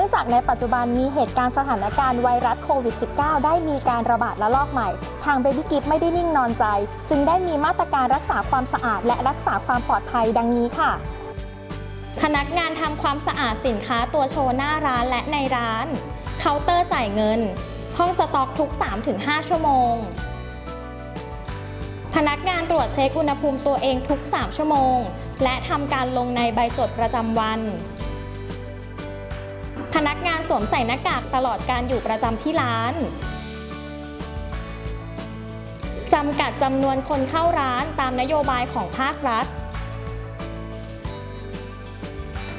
ื่องจากในปัจจุบันมีเหตุการณ์สถานการณ์ไวรัสโควิด -19 ได้มีการระบาดระลอกใหม่ ทาง Baby Gift ไม่ได้นิ่งนอนใจ จึงได้มีมาตรการรักษาความสะอาดและรักษาความปลอดภัยดังนี้ค่ะพนักงานทำความสะอาดสินค้าตัวโชว์หน้าร้านและในร้าน เคาน์เตอร์จ่ายเงิน ห้องสต็อกทุก 3-5 ชั่วโมง พนักงานตรวจเช็คอุณหภูมิตัวเองทุก 3 ชั่วโมง และทำการลงในใบจดประจำวัน พนักงานสวมใส่หน้ากากตลอดการอยู่ประจำที่ร้านจำกัดจำนวนคนเข้าร้านตามนโยบายของภาครัฐ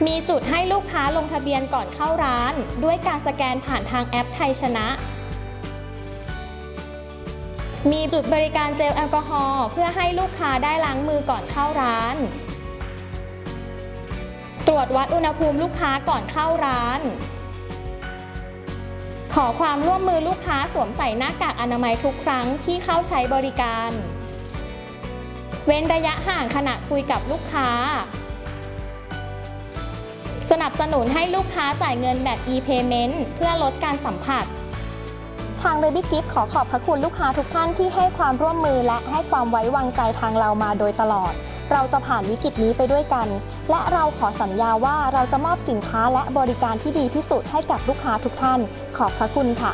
มีจุดให้ลูกค้าลงทะเบียนก่อนเข้าร้าน ด้วยการสแกนผ่านทางแอปไทยชนะ มีจุดบริการเจลแอลกอฮอล์เพื่อให้ลูกค้าได้ล้างมือก่อนเข้าร้าน จวัดอุณหภูมิลูกค้าก่อนเข้าร้าน ขอความร่วมมือลูกค้าสวมใส่หน้ากากอนามัยทุกครั้งที่เข้าใช้บริการ เว้นระยะห่างขณะคุยกับลูกค้า สนับสนุนให้ลูกค้าจ่ายเงินแบบ e-payment เพื่อลดการสัมผัสทาง Baby Gift ขอขอบพระคุณลูกค้าทุกท่านที่ให้ความร่วมมือและให้ความไว้วางใจทางเรามาโดยตลอด เราจะผ่านวิกฤตนี้ไปด้วยกัน และเราขอสัญญาว่าเราจะมอบสินค้าและบริการที่ดีที่สุดให้กับลูกค้าทุกท่าน ขอบพระคุณค่ะ